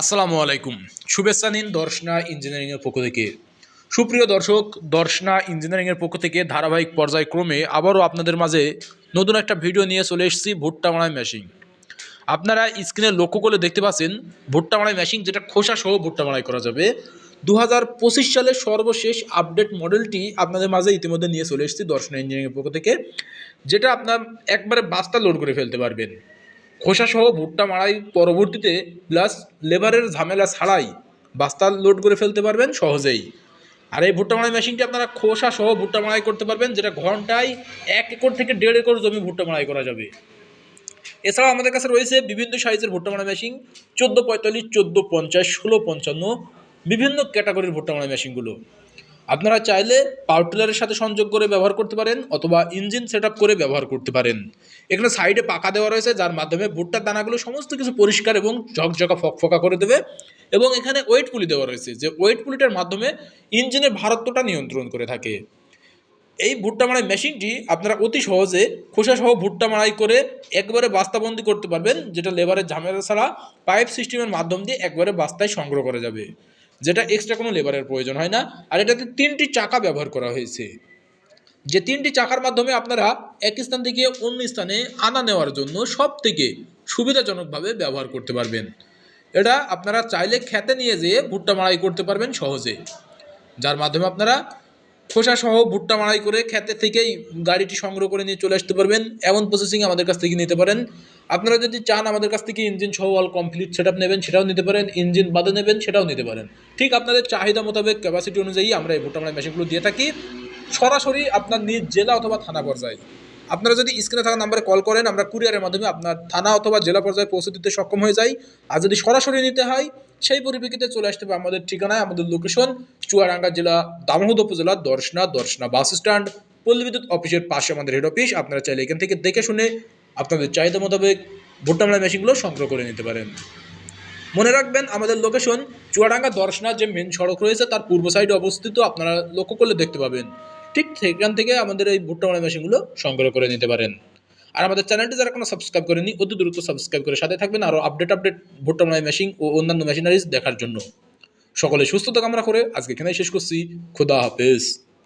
আসসালামু আলাইকুম। শুভেচ্ছা নিন দর্শনা ইঞ্জিনিয়ারিংয়ের পক্ষ থেকে। সুপ্রিয় দর্শক, দর্শনা ইঞ্জিনিয়ারিংয়ের পক্ষ থেকে ধারাবাহিক পর্যায়ক্রমে আবারও আপনাদের মাঝে নতুন একটা ভিডিও নিয়ে চলে এসেছি ভুট্টা মারাই মেশিন। আপনারা স্ক্রিনে লক্ষ্য করলে দেখতে পাচ্ছেন, ভুট্টা মারাই মেশিন যেটা খোসা সহ ভুট্টা মারাই করা যাবে। দু হাজার পঁচিশ সালের সর্বশেষ আপডেট মডেলটি আপনাদের মাঝে ইতিমধ্যে নিয়ে চলে এসেছি দর্শনা ইঞ্জিনিয়ারিংয়ের পক্ষ থেকে, যেটা আপনার একবারে বাস্তা লোড করে ফেলতে পারবেন। খোসা সহ ভুট্টা মারাই পরবর্তীতে প্লাস লেবারের ঝামেলা ছাড়াই বাস্তা লোড করে ফেলতে পারবেন সহজেই। আর এই ভুট্টা মারাই মেশিনটি আপনারা খোসা সহ ভুট্টা মারাই করতে পারবেন, যেটা ঘন্টায় এক একর থেকে দেড় একর জমি ভুট্টা মারাই করা যাবে। এছাড়াও আমাদের কাছে রয়েছে বিভিন্ন সাইজের ভুট্টা মারাই মেশিন চোদ্দ পঁয়তাল্লিশ, চোদ্দ পঞ্চাশ, ষোলো পঞ্চান্ন, বিভিন্ন ক্যাটাগরির ভুট্টা মারাই মেশিনগুলো আপনারা চাইলে পাওয়ার টিলারের সাথে সংযোগ করে ব্যবহার করতে পারেন অথবা ইঞ্জিন সেট করে ব্যবহার করতে পারেন। এখানে সাইডে পাকা দেওয়া রয়েছে, যার মাধ্যমে ভুট্টার দানাগুলো সমস্ত কিছু পরিষ্কার এবং ঝকঝকা ফকফকা করে দেবে এবং এখানে ওয়েট পুলি দেওয়া রয়েছে, যে ওয়েট পুলিটার মাধ্যমে ইঞ্জিনের ভারত্বটা নিয়ন্ত্রণ করে থাকে। এই ভুট্টা মারাই মেশিনটি আপনারা অতি সহজে খোসা সহ ভুট্টা মারাই করে একবারে বাস্তাবন্দি করতে পারবেন, যেটা লেবারের ঝামেলা ছাড়া পাইপ সিস্টেমের মাধ্যম দিয়ে একবারে বাস্তায় সংগ্রহ করা যাবে। যেটা এক্সট্রা কোনো লেবারের প্রয়োজন হয় না। আর এটাতে তিনটি চাকা ব্যবহার করা হয়েছে। যে তিনটি চাকার মাধ্যমে আপনারা এক স্থান থেকে অন্য স্থানে আনা নেওয়ার জন্য সব থেকে সুবিধাজনকভাবে ব্যবহার করতে পারবেন। এটা আপনারা চাইলে খেতে নিয়ে যেয়ে ভুট্টা মাড়াই করতে পারবেন সহজে। যার মাধ্যমে আপনারা খোসা সহ ভুট্টা মারাই করে খেতে থেকেই গাড়িটি সংগ্রহ করে নিয়ে চলে আসতে পারবেন। এমন প্রসেসিং আমাদের কাছ থেকে নিতে পারেন। আপনারা যদি চান আমাদের কাছ থেকে ইঞ্জিন সহ অল কমপ্লিট সেট নেবেন, সেটাও নিতে পারেন। ইঞ্জিন বাদে নেবেন, সেটাও নিতে পারেন। ঠিক আপনাদের চাহিদা মোতাবেক ক্যাপাসিটি অনুযায়ী আমরা এই ভুট্টা মারাই মেশিনগুলো দিয়ে থাকি। সরাসরি আপনার নিজ জেলা অথবা থানা পর্যায়ে। আপনারা যদি স্ক্রিনে থাকা নাম্বারে কল করেন, আমরা কুরিয়ারের মাধ্যমে আপনার থানা অথবা জেলা পর্যায়ে পৌঁছে দিতে সক্ষম হয়ে যাই। আর যদি সরাসরি নিতে হয় সেই পরিপ্রেক্ষিতে চলে আসতে হবে আমাদের ঠিকানায়, আমাদের লোকেশন চুয়াডাঙ্গা জেলা দামোহদ উপজেলা, দর্শনা দর্শনা বাস স্ট্যান্ড পল্লী বিদ্যুৎ অফিসের পাশে আমাদের হেড অফিস আপনারা চাইলে এখান থেকে দেখে শুনে আপনাদের চাহিদা মোতাবেক ভুট্টামলা মেশিনগুলো সংগ্রহ করে নিতে পারেন। মনে রাখবেন, আমাদের লোকেশন চুয়াডাঙ্গা দর্শনা যে মেন সড়ক রয়েছে, তার পূর্ব সাইডে অবস্থিত, আপনারা লক্ষ্য করলে দেখতে পাবেন। ঠিক সেখান থেকে আমাদের এই ভুট্টা মারা মেশিনগুলো সংগ্রহ করে নিতে পারেন। আর আমাদের চ্যানেলটি যারা কোনো সাবস্ক্রাইব করেনি, অতি দ্রুত সাবস্ক্রাইব করে সাথে থাকবেন আরও আপডেট আপডেট ভুট্টা মারা মেশিন ও অন্যান্য মেশিনারিজ দেখার জন্য। সকলে সুস্থতা কামনা করে আজকে এখানেই শেষ করছি। খুদা হাফেজ।